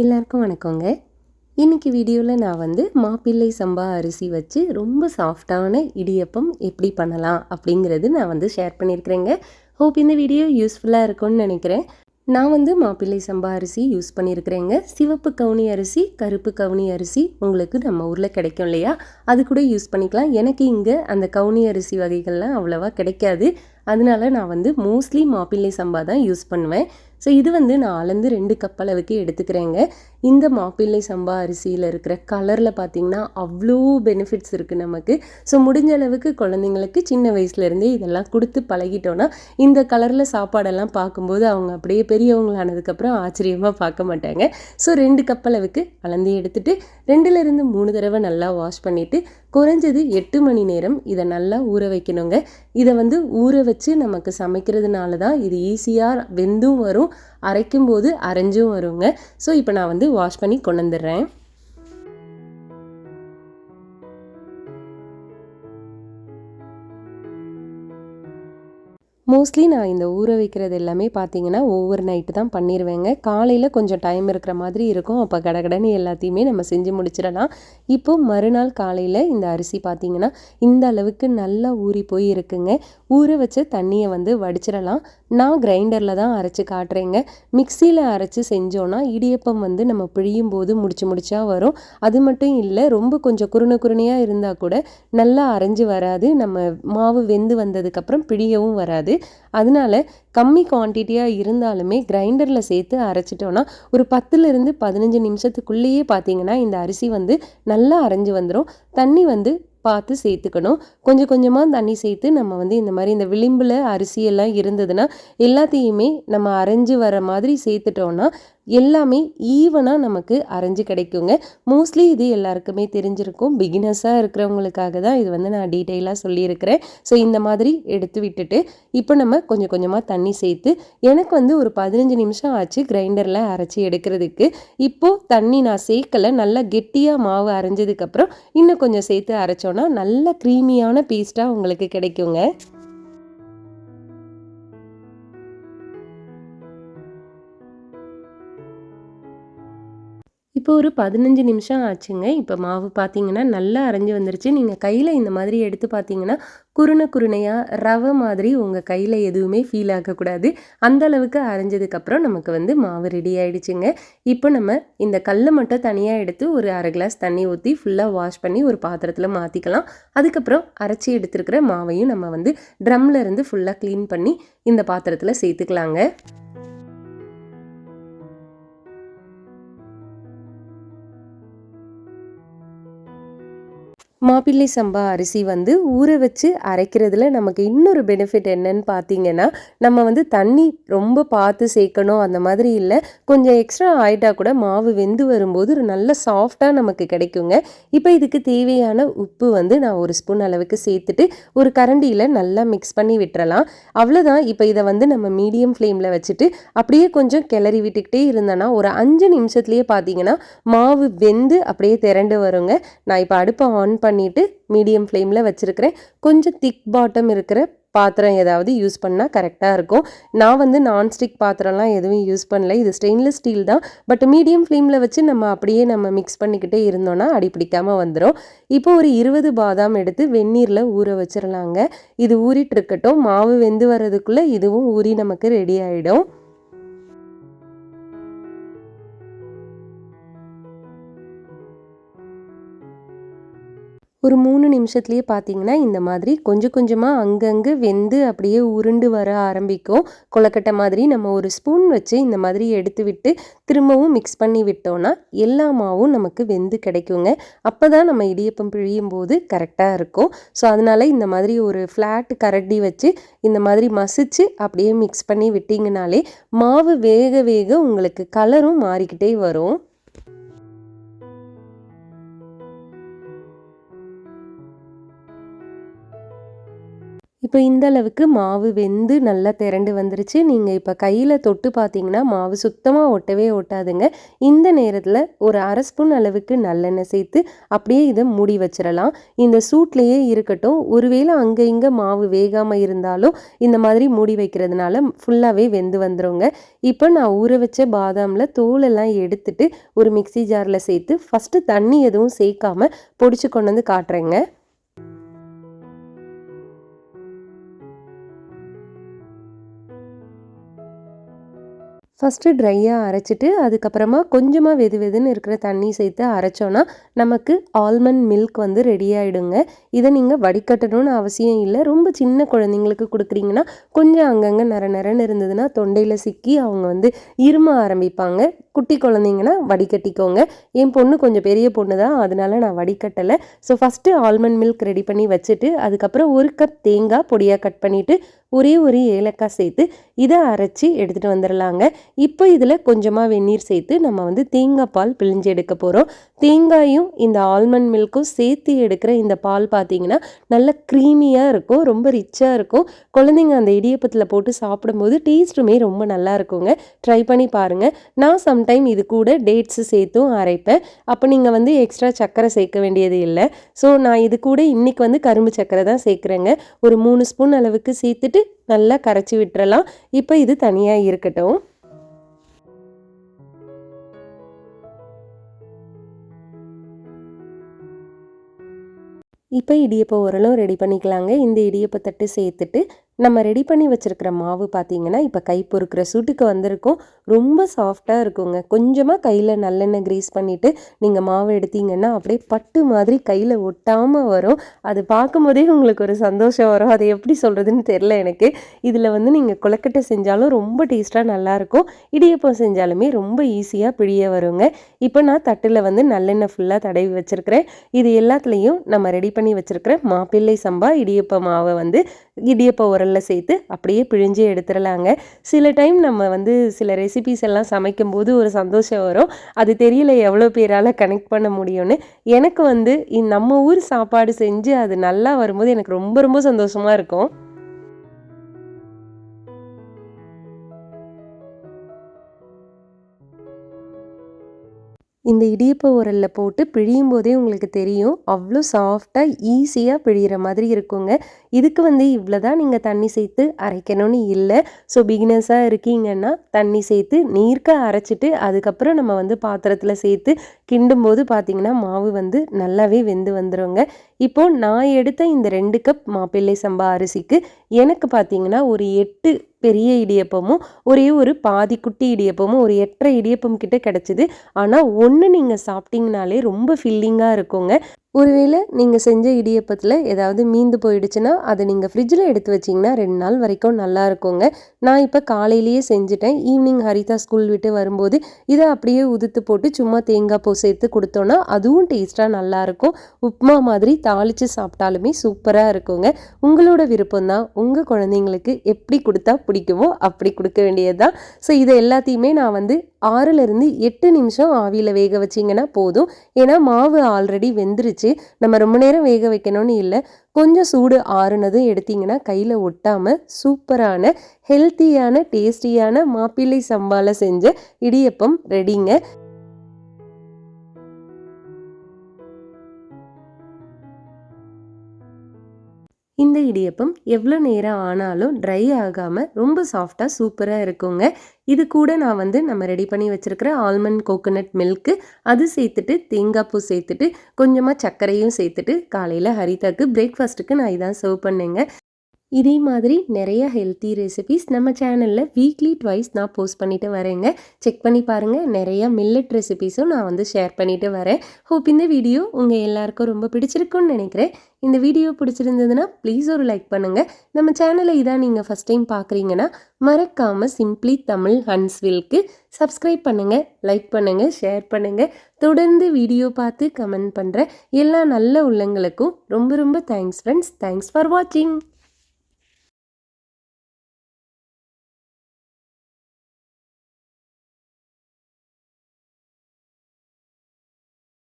எல்லாருக்கும் வணக்கங்க. இன்றைக்கி வீடியோவில் நான் வந்து மாப்பிள்ளை சம்பா அரிசி வச்சு ரொம்ப சாஃப்டான இடியப்பம் எப்படி பண்ணலாம் அப்படிங்கிறது நான் வந்து ஷேர் பண்ணியிருக்கிறேங்க ஹோப் இந்த வீடியோ யூஸ்ஃபுல்லாக இருக்கும்னு நினைக்கிறேன். நான் வந்து மாப்பிள்ளை சம்பா அரிசி யூஸ் பண்ணியிருக்கிறேங்க சிவப்பு கவுனி அரிசி கருப்பு கவுனி அரிசி உங்களுக்கு நம்ம ஊரில் கிடைக்கும் இல்லையா? அது கூட யூஸ் பண்ணிக்கலாம். எனக்கு இங்கே அந்த கவுனி அரிசி வகைகள்லாம் அவ்வளோவா கிடைக்காது. அதனால நான் வந்து மோஸ்ட்லி மாப்பிள்ளை சம்பா தான் யூஸ் பண்ணுவேன். ஸோ இது வந்து நான் அளந்து ரெண்டு கப் அளவுக்கு எடுத்துக்கிறேங்க. இந்த மாப்பிள்ளை சம்பா அரிசியில் இருக்கிற கலரில் பார்த்திங்கன்னா அவ்வளோ பெனிஃபிட்ஸ் இருக்குது நமக்கு. ஸோ முடிஞ்ச அளவுக்கு குழந்தைங்களுக்கு சின்ன வயசுலேருந்தே இதெல்லாம் கொடுத்து பழகிட்டோன்னா இந்த கலரில் சாப்பாடெல்லாம் பார்க்கும்போது அவங்க அப்படியே பெரியவங்களானதுக்கப்புறம் ஆச்சரியமாக பார்க்க மாட்டாங்க. ஸோ ரெண்டு கப் அளவுக்கு அளந்து எடுத்துகிட்டு ரெண்டுலேருந்து மூணு தடவை நல்லா வாஷ் பண்ணிவிட்டு குறைஞ்சது எட்டு மணி நேரம் இதை நல்லா ஊற வைக்கணுங்க. இதை வந்து ஊற வச்சு நமக்கு சமைக்கிறதுனால தான் இது ஈஸியாக வெந்தும் வரும். அரைக்கும் போது அரைஞ்சும் வருங்க. ஸோ இப்போ நான் வந்து வாஷ் பண்ணி கொண்டு வந்துடுறேன். மோஸ்ட்லி நான் இந்த ஊற வைக்கிறது எல்லாமே பார்த்தீங்கன்னா ஓவர் நைட்டு தான் பண்ணிடுவேங்க காலையில் கொஞ்சம் டைம் இருக்கிற மாதிரி இருக்கும். அப்போ கடகடன்னு எல்லாத்தையுமே நம்ம செஞ்சு முடிச்சிடலாம். இப்போ மறுநாள் காலையில் இந்த அரிசி பார்த்தீங்கன்னா இந்த அளவுக்கு நல்லா ஊறி போய் இருக்குங்க ஊற வச்ச தண்ணியை வந்து வடிச்சிடலாம். நான் கிரைண்டரில் தான் அரைச்சி காட்டுறேங்க. மிக்சியில் அரைச்சி செஞ்சோன்னா இடியப்பம் வந்து நம்ம பிழியும் போது முடிச்சு முடிச்சா வரும். அது மட்டும் இல்லை ரொம்ப கொஞ்சம் குருண குருணையாக இருந்தால் கூட நல்லா அரைஞ்சு வராது. நம்ம மாவு வெந்து வந்ததுக்கப்புறம் பிழியவும் வராது. அதனால கம்மி குவான்டிட்டியாக இருந்தாலுமே கிரைண்டரில் சேர்த்து அரைச்சிட்டோன்னா ஒரு பத்துலேருந்து பதினஞ்சு நிமிஷத்துக்குள்ளேயே பார்த்தீங்கன்னா இந்த அரிசி வந்து நல்லா அரைஞ்சு வந்துடும் தண்ணி வந்து பார்த்து சேர்த்துக்கணும். கொஞ்சம் கொஞ்சமாக தண்ணி சேர்த்து நம்ம வந்து இந்த மாதிரி இந்த விளிம்பில் அரிசியெல்லாம் இருந்ததுன்னா எல்லாத்தையுமே நம்ம அரைஞ்சு வர மாதிரி சேர்த்துட்டோன்னா எல்லாமே ஈவனாக நமக்கு அரைஞ்சு கிடைக்குங்க. மோஸ்ட்லி இது எல்லாருக்குமே தெரிஞ்சிருக்கும். பிகினர்ஸாக இருக்கிறவங்களுக்காக தான் இது வந்து நான் டீட்டெயிலாக சொல்லியிருக்கிறேன். ஸோ இந்த மாதிரி எடுத்து விட்டுட்டு இப்போ நம்ம கொஞ்சம் கொஞ்சமாக தண்ணி சேர்த்து எனக்கு வந்து ஒரு பதினஞ்சு நிமிஷம் ஆச்சு கிரைண்டரில் அரைச்சி எடுக்கிறதுக்கு. இப்போது தண்ணி நான் சேர்க்கலை. நல்லா கெட்டியாக மாவு அரைஞ்சதுக்கப்புறம் இன்னும் கொஞ்சம் சேர்த்து அரைச்சோன்னா நல்ல க்ரீமியான பேஸ்ட்டாக உங்களுக்கு கிடைக்குங்க. இப்போ ஒரு பதினஞ்சு நிமிஷம் ஆச்சுங்க. இப்போ மாவு பார்த்தீங்கன்னா நல்லா அரைஞ்சி வந்துருச்சு. நீங்கள் கையில் இந்த மாதிரி எடுத்து பார்த்தீங்கன்னா குருணை குருணையாக ரவை மாதிரி உங்கள் கையில் எதுவுமே ஃபீல் ஆகக்கூடாது. அந்த அளவுக்கு அரைஞ்சதுக்கப்புறம் நமக்கு வந்து மாவு ரெடி ஆகிடுச்சுங்க இப்போ நம்ம இந்த கல்லை மட்டும் தனியாக எடுத்து ஒரு அரை கிளாஸ் தண்ணி ஊற்றி ஃபுல்லாக வாஷ் பண்ணி ஒரு பாத்திரத்தில் மாற்றிக்கலாம் அதுக்கப்புறம் அரைச்சி எடுத்துருக்கிற மாவையும் நம்ம வந்து ட்ரம்லேருந்து ஃபுல்லாக க்ளீன் பண்ணி இந்த பாத்திரத்தில் சேர்த்துக்கலாங்க. மாப்பிள்ளை சம்பா அரிசி வந்து ஊற வச்சு அரைக்கிறதுல நமக்கு இன்னொரு பெனிஃபிட் என்னன்னு பார்த்தீங்கன்னா நம்ம வந்து தண்ணி ரொம்ப பார்த்து சேர்க்கணும் அந்த மாதிரி இல்லை. கொஞ்சம் எக்ஸ்ட்ரா ஆயிட்டா கூட மாவு வெந்து வரும்போது ஒரு நல்ல சாஃப்டாக நமக்கு கிடைக்குங்க. இப்போ இதுக்கு தேவையான உப்பு வந்து நான் ஒரு ஸ்பூன் அளவுக்கு சேர்த்துட்டு ஒரு கரண்டியில் நல்லா மிக்ஸ் பண்ணி விட்டுறலாம். அவ்வளோதான் இப்போ இதை வந்து நம்ம மீடியம் ஃப்ளேமில் வச்சுட்டு அப்படியே கொஞ்சம் கிளறி விட்டுக்கிட்டே இருந்தோன்னா ஒரு அஞ்சு நிமிஷத்துலேயே பார்த்தீங்கன்னா மாவு வெந்து அப்படியே திரண்டு வருங்க. நான் இப்போ அடுப்பை ஆன் பண்ணி பண்ணிவிட்டு மீடியம் ஃப்ளேமில் வச்சுருக்கிறேன். கொஞ்சம் திக் பாட்டம் இருக்கிற பாத்திரம் ஏதாவது யூஸ் பண்ணால் கரெக்டாக இருக்கும். நான் வந்து நான்ஸ்டிக் பாத்திரம்லாம் எதுவும் யூஸ் பண்ணல. இது ஸ்டெயின்லெஸ் ஸ்டீல் தான். பட் மீடியம் ஃப்ளேமில் வச்சு நம்ம அப்படியே நம்ம மிக்ஸ் பண்ணிக்கிட்டே இருந்தோன்னா அடி பிடிக்காமல் வந்துடும் இப்போ ஒரு இருபது பாதாம் எடுத்து வெந்நீரில் ஊற வச்சிடலாங்க இது ஊறிட்டு இருக்கட்டும். மாவு வெந்து வர்றதுக்குள்ளே இதுவும் ஊறி நமக்கு ரெடி ஆகிடும் ஒரு மூணு நிமிஷத்துலேயே பார்த்தீங்கன்னா இந்த மாதிரி கொஞ்சம் கொஞ்சமாக அங்கங்கே வெந்து அப்படியே உருண்டு வர ஆரம்பிக்கும். கொலக்கட்டை மாதிரி நம்ம ஒரு ஸ்பூன் வச்சு இந்த மாதிரி எடுத்து விட்டு திரும்பவும் மிக்ஸ் பண்ணி விட்டோன்னா எல்லா மாவும் நமக்கு வெந்து கிடைக்குங்க. அப்போ தான் நம்ம இடியப்பம் பிழியும் போது கரெக்டாக இருக்கும். ஸோ அதனால் இந்த மாதிரி ஒரு ஃப்ளாட் கரண்டி வச்சு இந்த மாதிரி மசிச்சு அப்படியே மிக்ஸ் பண்ணி விட்டிங்கனாலே மாவு வேக வேக உங்களுக்கு கலரும் மாறிக்கிட்டே வரும். இப்போ இந்த அளவுக்கு மாவு வெந்து நல்லா திரண்டு வந்துருச்சு. நீங்கள் இப்போ கையில் தொட்டு பார்த்தீங்கன்னா மாவு சுத்தமாக ஒட்டவே ஒட்டாதுங்க. இந்த நேரத்தில் ஒரு அரை ஸ்பூன் அளவுக்கு நல்லெண்ணெய் சேர்த்து அப்படியே இதை மூடி வச்சிடலாம் இந்த சூட்லேயே இருக்கட்டும். ஒருவேளை அங்கே இங்கே மாவு வேகாமல் இருந்தாலும் இந்த மாதிரி மூடி வைக்கிறதுனால ஃபுல்லாகவே வெந்து வந்துடுங்க இப்போ நான் ஊற வச்ச பாதாமில் தோலெல்லாம் எடுத்துட்டு ஒரு மிக்சி ஜாரில் சேர்த்து ஃபஸ்ட்டு தண்ணி எதுவும் சேர்க்காமல் பொடிச்சு கொண்டு வந்து காட்டுறேங்க. ஃபஸ்ட்டு ட்ரையாக அரைச்சிட்டு அதுக்கப்புறமா கொஞ்சமாக வெது வெதுன்னு இருக்கிற தண்ணி சேர்த்து அரைச்சோன்னா நமக்கு ஆல்மண்ட் மில்க் வந்து ரெடி ஆகிடுங்க இதை நீங்கள் வடிகட்டணும்னு அவசியம் இல்லை. ரொம்ப சின்ன குழந்தைங்களுக்கு கொடுக்குறீங்கன்னா கொஞ்சம் அங்கங்கே நிற நிறன்னு இருந்ததுன்னா தொண்டையில் சிக்கி அவங்க வந்து இரும ஆரம்பிப்பாங்க. குட்டி குழந்தைங்கன்னா வடிகட்டிக்கோங்க. என் பொண்ணு கொஞ்சம் பெரிய பொண்ணு தான் அதனால நான் வடிகட்டலை. So first almond milk ready பண்ணி வச்சுட்டு அதுக்கப்புறம் ஒரு கப் தேங்காய் பொடியாக கட் பண்ணிவிட்டு ஒரே ஒரு ஏலக்காய் சேர்த்து இதை அரைச்சி எடுத்துகிட்டு வந்துடலாங்க இப்போ இதில் கொஞ்சமாக வெந்நீர் சேர்த்து நம்ம வந்து தேங்காய் பால் பிழிஞ்சு எடுக்க போகிறோம் தேங்காயும் இந்த ஆல்மண்ட் மில்க்கும் சேர்த்து எடுக்கிற இந்த பால் பார்த்தீங்கன்னா நல்ல க்ரீமியாக இருக்கும் ரொம்ப ரிச்சாக இருக்கும். குழந்தைங்க அந்த இடியப்பத்தில் போட்டு சாப்பிடும்போது டேஸ்ட்டுமே ரொம்ப நல்லா இருக்குங்க. ட்ரை பண்ணி பாருங்கள் நான் சம் சம்டைம் இது கூட டேட்ஸு சேர்த்தும் அரைப்பேன். அப்போ நீங்கள் வந்து எக்ஸ்ட்ரா சர்க்கரை சேர்க்க வேண்டியது இல்லை. ஸோ நான் இது கூட இன்றைக்கி வந்து கரும்பு சர்க்கரை தான் சேர்க்குறேங்க. ஒரு மூணு ஸ்பூன் அளவுக்கு சேர்த்துட்டு நல்லா கரைச்சி விட்டுறலாம். இப்போ இது தனியாக இருக்கட்டும். இப்போ இடியப்ப உரலும் ரெடி பண்ணிக்கலாங்க. இந்த இடியப்ப தட்டு சேர்த்துட்டு நம்ம ரெடி பண்ணி வச்சுருக்கிற மாவு பார்த்தீங்கன்னா இப்போ கை பொறுக்கிற சூட்டுக்கு வந்திருக்கும். ரொம்ப சாஃப்டாக இருக்குங்க. கொஞ்சமாக கையில் நல்லெண்ணெய் க்ரீஸ் பண்ணிவிட்டு நீங்கள் மாவு எடுத்தீங்கன்னா அப்படியே பட்டு மாதிரி கையில் ஒட்டாமல் வரும். அது பார்க்கும்போதே உங்களுக்கு ஒரு சந்தோஷம் வரும். அதை எப்படி சொல்கிறதுன்னு தெரில எனக்கு. இதில் வந்து நீங்கள் கொலக்கட்டை செஞ்சாலும் ரொம்ப டேஸ்ட்டாக நல்லாயிருக்கும் இடியப்பம் செஞ்சாலுமே ரொம்ப ஈஸியாக பிழிய வருங்க. இப்போ நான் தட்டில் வந்து நல்லெண்ணெய் ஃபுல்லாக தடவி வச்சுருக்கிறேன். இது எல்லாத்துலேயும் நம்ம ரெடி பண்ணி வச்சுருக்கிற மாப்பிள்ளை சம்பா இடியப்ப மாவை வந்து இடியப்ப உரலில் சேர்த்து அப்படியே பிழிஞ்சு எடுத்துடலாங்க சில டைம் நம்ம வந்து சில ரெசிபிஸ் எல்லாம் சமைக்கும்போது ஒரு சந்தோஷம் வரும். அது தெரியல எவ்வளோ பேரால் கனெக்ட் பண்ண முடியும்னு. எனக்கு வந்து நம்ம ஊர் சாப்பாடு செஞ்சு அது நல்லா வரும்போது எனக்கு ரொம்ப ரொம்ப சந்தோஷமாக இருக்கும். இந்த இடியப்ப உரலில் போட்டு பிழியும் போதே உங்களுக்கு தெரியும் அவ்வளோ சாஃப்டாக ஈஸியாக பிழிகிற மாதிரி இருக்குங்க. இதுக்கு வந்து இவ்வளோ தான் நீங்கள் தண்ணி சேர்த்து அரைக்கணும்னு இல்லை. ஸோ பிகினர்ஸாக இருக்கீங்கன்னா தண்ணி சேர்த்து நீர்க்க அரைச்சிட்டு அதுக்கப்புறம் நம்ம வந்து பாத்திரத்தில் சேர்த்து கிண்டும் போது பார்த்திங்கன்னா மாவு வந்து நல்லாவே வெந்து வந்துடுங்க இப்போது நான் எடுத்த இந்த ரெண்டு கப் மாப்பிள்ளை சம்பா அரிசிக்கு எனக்கு பார்த்திங்கன்னா ஒரு எட்டு பெரிய இடியப்பமும் ஒரே ஒரு பாதி குட்டி இடியப்பமும் ஒரு எட்டரை இடியப்பம் கிட்ட கிடச்சிது. ஆனால் ஒன்று நீங்கள் சாப்பிட்டீங்கனாலே ரொம்ப ஃபில்லிங்காக இருக்குங்க. ஒருவேளை நீங்கள் செஞ்ச இடியப்பத்தில் ஏதாவது மீந்து போயிடுச்சுன்னா அதை நீங்கள் ஃப்ரிட்ஜில் எடுத்து வச்சிங்கன்னா ரெண்டு நாள் வரைக்கும் நல்லா இருக்குங்க. நான் இப்போ காலையிலேயே செஞ்சுட்டேன். ஈவினிங் ஹரிதா ஸ்கூல் விட்டு வரும்போது இதை அப்படியே உதுத்து போட்டு சும்மா தேங்காய் பூ சேர்த்து கொடுத்தோன்னா அதுவும் டேஸ்ட்டாக நல்லாயிருக்கும் உப்மா மாதிரி தாளித்து சாப்பிட்டாலுமே சூப்பராக இருக்குங்க. உங்களோட விருப்பம் தான் உங்கள் குழந்தைங்களுக்கு எப்படி கொடுத்தா பிடிக்குமோ அப்படி கொடுக்க வேண்டியது தான் ஸோ இதை எல்லாத்தையுமே நான் வந்து ஆறுலேருந்து எட்டு நிமிஷம் ஆவியில் வேக வச்சிங்கன்னா போதும். ஏன்னா மாவு ஆல்ரெடி வெந்துருச்சு. நம்ம ரொம்ப நேரம் வேக வைக்கணும்னு இல்லை. கொஞ்சம் சூடு ஆறுனதும் எடுத்திங்கன்னா கையில் ஒட்டாமல் சூப்பரான ஹெல்த்தியான டேஸ்டியான மாப்பிள்ளை சம்பால செஞ்ச இடியப்பம் ரெடிங்க இந்த இடியப்பம் எவ்வளோ நேரம் ஆனாலும் ட்ரை ஆகாமல் ரொம்ப சாஃப்டாக சூப்பராக இருக்குங்க. இது கூட நான் வந்து நம்ம ரெடி பண்ணி வச்சுருக்கிற ஆல்மண்ட் கோகோனட் மில்க்கு அது சேர்த்துட்டு தேங்காய் பூ சேர்த்துட்டு கொஞ்சமாக சர்க்கரையும் சேர்த்துட்டு காலையில் ஹரிதாக்கு பிரேக்ஃபாஸ்ட்டுக்கு நான் இதான் சர்வ் பண்ணேங்க. இதே மாதிரி நிறைய ஹெல்த்தி ரெசிபிஸ் நம்ம சேனலில் வீக்லி ட்வைஸ் நான் போஸ்ட் பண்ணிட்டு வரேங்க. செக் பண்ணி பாருங்கள் நிறைய மில்லட் ரெசிபிஸும் நான் வந்து ஷேர் பண்ணிட்டு வரேன். ஹோப் இந்த வீடியோ உங்கள் எல்லாருக்கும் ரொம்ப பிடிச்சிருக்குன்னு நினைக்கிறேன். இந்த வீடியோ பிடிச்சிருந்ததுன்னா ப்ளீஸ் ஒரு லைக் பண்ணுங்கள் நம்ம சேனலை இதான் நீங்கள் ஃபஸ்ட் டைம் பார்க்குறீங்கன்னா மறக்காமல் சிம்ப்ளி தமிழ் ஹன்ஸ்வில்க்கு சப்ஸ்கிரைப் பண்ணுங்கள் லைக் பண்ணுங்கள் ஷேர் பண்ணுங்கள் தொடர்ந்து வீடியோ பார்த்து கமெண்ட் பண்ணுற எல்லா நல்ல உள்ளங்களுக்கும் ரொம்ப ரொம்ப தேங்க்ஸ் ஃப்ரெண்ட்ஸ் தேங்க்ஸ் ஃபார் வாட்சிங்